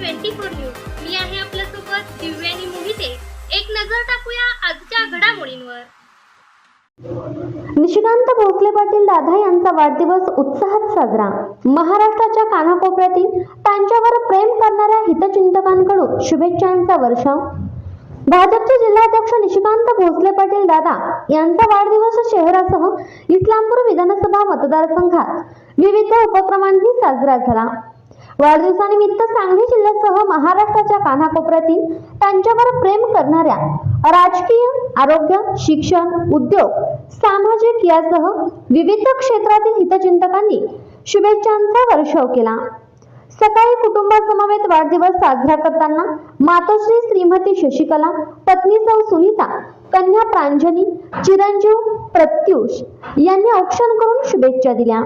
Twenty four news. मी आहे आपल्यासोबत दिव्यानी मोहिते. एक नजर टाकूया आजच्या घडामोडींवर. निशिकांत भोसले पाटील दादा यांचा वाढदिवस उत्साहात साजरा. महाराष्ट्राच्या कानाकोपऱ्यातील त्यांच्यावर प्रेम करणाऱ्या हितचिंतकांकडून शुभेच्छांचा वर्षाव भाजपचे जिल्हाध्यक्ष निशिकांत भोसले पाटील दादा यांचा वाढदिवस शहरासह इस्लामपूर विधानसभा मतदारसंघात विविध उपक्रमांनी साजरा झाला. वाढदिवसानिमित्त सांगली जिल्ह्यासह महाराष्ट्राच्या कानाकोपऱ्यातील त्यांच्यावर प्रेम करणाऱ्या राजकीय आरोग्य शिक्षण उद्योग सामाजिक यासह विविध क्षेत्रातील हितचिंतकांनी शुभेच्छांचा वर्षाव केला. सकाळी कुटुंबासमवेत वाढदिवस साजरा करताना मातोश्री श्रीमती शशिकला पत्नी सौ सुनीता कन्या प्रांजली चिरंजीव प्रत्युष यांनी औक्षण करून शुभेच्छा दिल्या.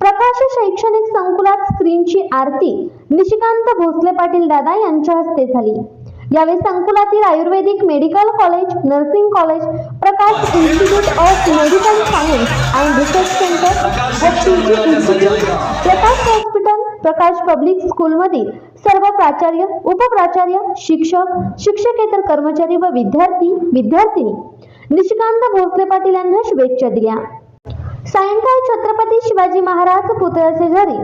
प्रकाश शैक्षणिक संकुलात स्क्रीनची आरती निशिकांत भोसले पाटील दादा यांच्या हस्ते झाली. यावेळी संकुलातील आयुर्वेदिक medical college nursing college Prakash institute of medical science and research centre व institute Prakash hospital Prakash public स्कूलमधील सर्व प्राचार्य उपप्राचार्य शिक्षक शिक्षकेतर कर्मचारी व विद्यार्थी विद्यार्थिनी निशिकांत भोसले पाटील यांना शुभेच्छा दिल्या. सायंकाळी छत्रपती शिवाजी महाराज पुतळ्याचे घरी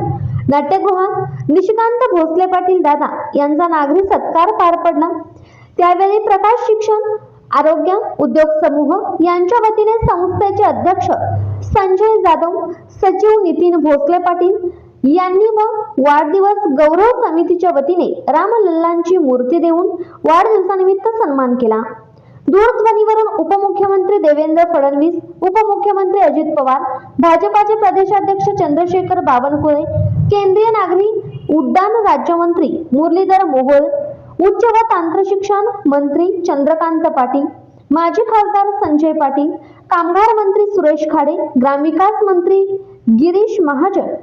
नाट्यगृहात निशिकांत भोसले पाटील दादा यांचा नागरी सत्कार पार पडला. त्यावेळी प्रकाश शिक्षण आरोग्य उद्योग समूह यांच्या वतीने संस्थेचे अध्यक्ष संजय जाधव सचिव नितीन भोसले पाटील यांनी व वाढदिवस गौरव समितीच्या वतीने रामलल्लांची मूर्ती देऊन वाढदिवसानिमित्त सन्मान केला. दूरध्वनीवरून उपमुख्यमंत्री देवेंद्र फडणवीस उपमुख्यमंत्री अजित पवार भाजपाचे प्रदेशाध्यक्ष चंद्रशेखर बावनकुळे केंद्रीय नागरी उड्डाण राज्यमंत्री मुरलीधर मोहोळ उच्च व तंत्रशिक्षण मंत्री चंद्रकांत पाटील माजी खासदार संजय पाटील कामगार मंत्री सुरेश खाडे ग्रामविकास मंत्री गिरीश महाजन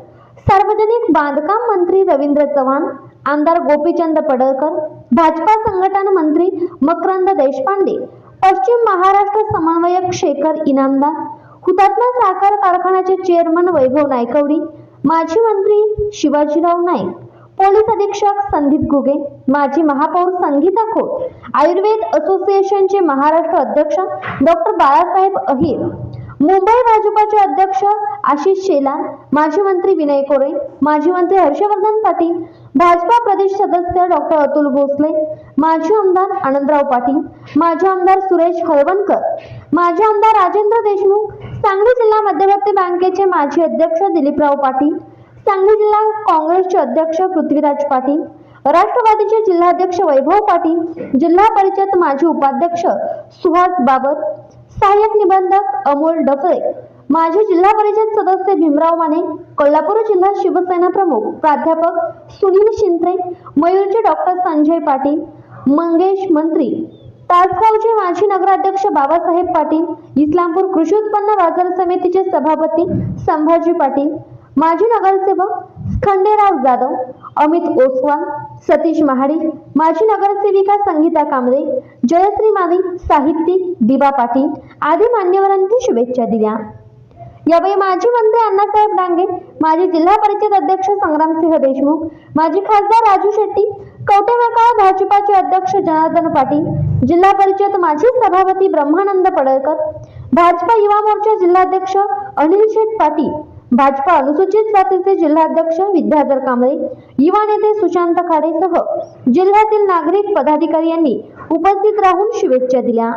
सार्वजनिक बांधकाम मंत्री रवींद्र चव्हाण आमदार गोपीचंद पडळकर भाजपा संघटन मंत्री मकरंद देशपांडे पश्चिम महाराष्ट्र समन्वयक शेखर इनामदार हुतात्मा साखर कारखान्याचे चेअरमन वैभव नायकवडी माजी मंत्री शिवाजीराव नाईक पोलीस अधीक्षक संदीप घुगे माजी महापौर संगीता खोत आयुर्वेद असोसिएशनचे महाराष्ट्र अध्यक्ष डॉक्टर बाळासाहेब अहिर मुंबई भाजपाचे अध्यक्ष आशिष शेलार माजी मंत्री विनय कोरे माजी मंत्री हर्षवर्धन पाटील भाजपा प्रदेश सदस्य डॉक्टर अतुल भोसले माजी आमदार आनंदराव पाटील माजी आमदार सुरेश हळवणकर माजी आमदार राजेंद्र देशमुख सांगली जिल्हा मध्यवर्ती बँकेचे माजी अध्यक्ष दिलीपराव पाटील सांगली जिल्हा काँग्रेसचे अध्यक्ष पृथ्वीराज पाटील राष्ट्रवादीचे जिल्हाध्यक्ष वैभव पाटील जिल्हा परिषद माजी उपाध्यक्ष सुहास बाबर सहाय्यक निबंधक अमोल डफळे माजी जिल्हा परिषद सदस्य भीमराव माने कोल्हापूर जिल्हा शिवसेना प्रमुख प्राध्यापक सुनील शिंत्रे मयूरचे डॉक्टर संजय पाटील मंगेश मंत्री तासगावचे माजी नगराध्यक्ष बाबासाहेब पाटील इस्लामपूर कृषी उत्पन्न बाजार समितीचे सभापती संभाजी पाटील माजी नगरसेवक खंडेराव जाधव अमित ओसवाल सतीश महाडी माजी नगरसेविका संगीता कांबळे जयश्री माने साहित्यिक दिबा पाटील आदी मान्यवरांनी शुभेच्छा दिल्या. यावेळी माजी मंत्री अण्णासाहेब डांगे माजी जिल्हा परिषद अध्यक्ष संग्रामसिंह देशमुख माजी खासदार राजू शेट्टी कवटेमकाळ भाजपाचे अध्यक्ष जनार्दन पाटील जिल्हा परिषद माजी सभापती ब्रह्मानंद पडळकर भाजपा युवा मोर्चा जिल्हाध्यक्ष अनिल शेठ पाटील भाजपा अनुसूचित जातीचे जिल्हाध्यक्ष विद्याधर कांबळे युवा नेते सुशांत खाडेसह जिल्ह्यातील नागरिक पदाधिकारी यांनी उपस्थित राहून शुभेच्छा दिल्या.